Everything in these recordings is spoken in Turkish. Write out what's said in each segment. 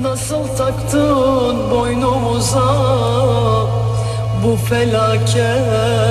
Nasıl taktın boynumuza bu felaket?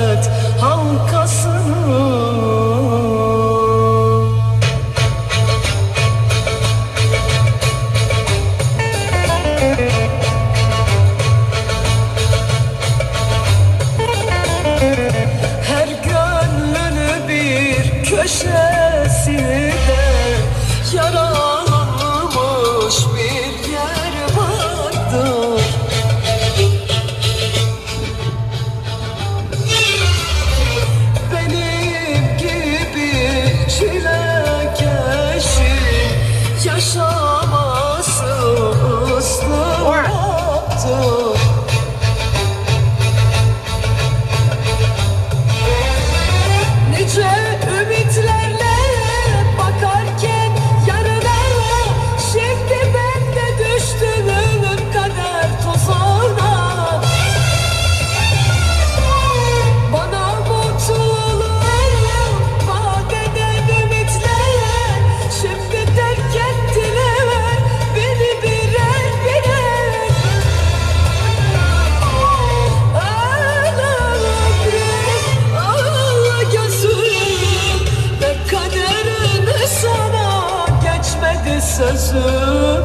sözüm.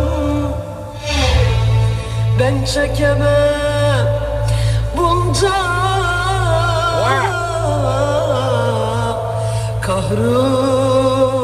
Ben çekemem bunca kahrım